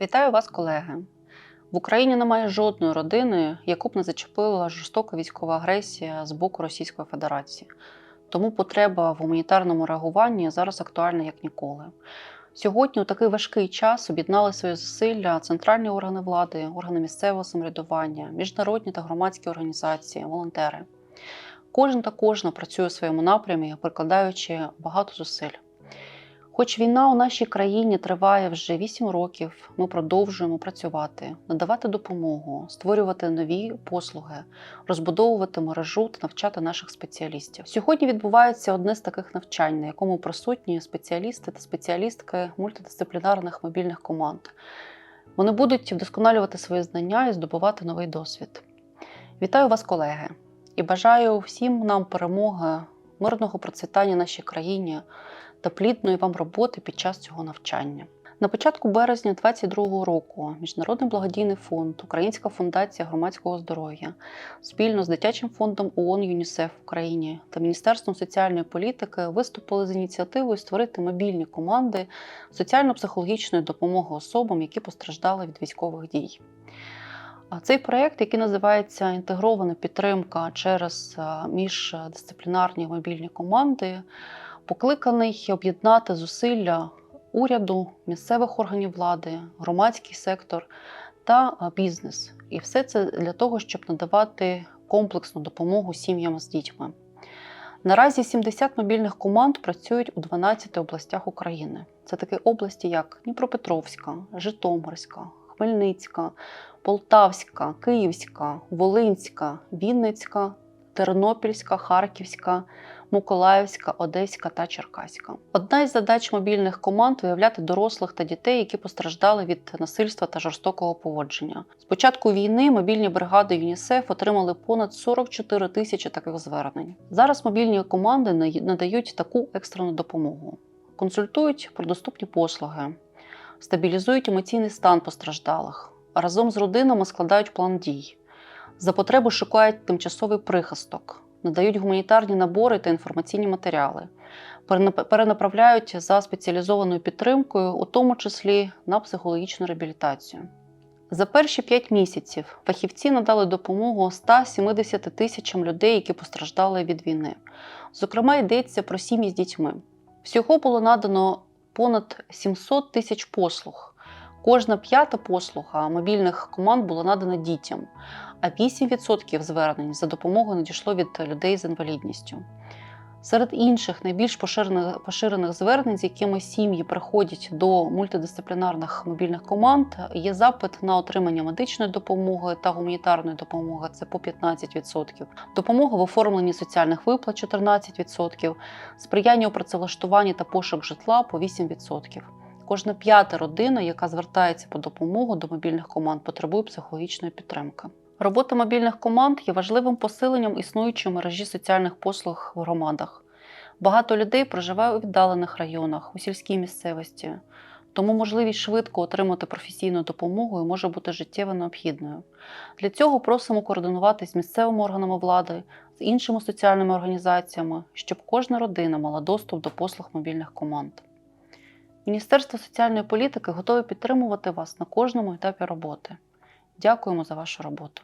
Вітаю вас, колеги! В Україні немає жодної родини, яку б не зачепила жорстока військова агресія з боку Російської Федерації. Тому потреба в гуманітарному реагуванні зараз актуальна як ніколи. Сьогодні, у такий важкий час, об'єднали свої зусилля центральні органи влади, органи місцевого самоврядування, міжнародні та громадські організації, волонтери. Кожен та кожна працює у своєму напрямі, прикладаючи багато зусиль. Хоч війна у нашій країні триває вже 8 років, ми продовжуємо працювати, надавати допомогу, створювати нові послуги, розбудовувати мережу та навчати наших спеціалістів. Сьогодні відбувається одне з таких навчань, на якому присутні спеціалісти та спеціалістки мультидисциплінарних мобільних команд. Вони будуть вдосконалювати свої знання і здобувати новий досвід. Вітаю вас, колеги, і бажаю всім нам перемоги, мирного процвітання нашій країні та плідної вам роботи під час цього навчання. На початку березня 2022 року Міжнародний благодійний фонд, Українська фундація громадського здоров'я спільно з дитячим фондом ООН ЮНІСЕФ в Україні та Міністерством соціальної політики виступили з ініціативою створити мобільні команди соціально-психологічної допомоги особам, які постраждали від військових дій. А Цей проєкт, який називається Інтегрована підтримка через міждисциплінарні мобільні команди, покликаний об'єднати зусилля уряду, місцевих органів влади, громадський сектор та бізнес. І все це для того, щоб надавати комплексну допомогу сім'ям з дітьми. Наразі 70 мобільних команд працюють у 12 областях України. Це такі області, як Дніпропетровська, Житомирська, Хмельницька, Полтавська, Київська, Волинська, Вінницька, Тернопільська, Харківська, Миколаївська, Одеська та Черкаська. Одна із задач мобільних команд виявляти дорослих та дітей, які постраждали від насильства та жорстокого поводження. З початку війни мобільні бригади ЮНІСЕФ отримали понад 44 тисячі таких звернень. Зараз мобільні команди надають таку екстрену допомогу, консультують про доступні послуги, стабілізують емоційний стан постраждалих, разом з родинами складають план дій. За потреби шукають тимчасовий прихисток, надають гуманітарні набори та інформаційні матеріали, перенаправляють за спеціалізованою підтримкою, у тому числі на психологічну реабілітацію. За перші 5 місяців фахівці надали допомогу 170 тисячам людей, які постраждали від війни. Зокрема, йдеться про сім'ї з дітьми. Всього було надано понад 700 тисяч послуг. Кожна п'ята послуга мобільних команд була надана дітям, а 8% звернень за допомогою надійшло від людей з інвалідністю. Серед інших найбільш поширених, поширених звернень, з якими сім'ї приходять до мультидисциплінарних мобільних команд, є запит на отримання медичної допомоги та гуманітарної допомоги це по 15%, допомога в оформленні соціальних виплат 14%, сприяння у працевлаштуванні та пошук житла по 8%. Кожна п'ята родина, яка звертається по допомогу до мобільних команд, потребує психологічної підтримки. Робота мобільних команд є важливим посиленням існуючої мережі соціальних послуг в громадах. Багато людей проживає у віддалених районах, у сільській місцевості, тому можливість швидко отримати професійну допомогу може бути життєво необхідною. Для цього просимо координуватися з місцевими органами влади, з іншими соціальними організаціями, щоб кожна родина мала доступ до послуг мобільних команд. Міністерство соціальної політики готове підтримувати вас на кожному етапі роботи. Дякуємо за вашу роботу.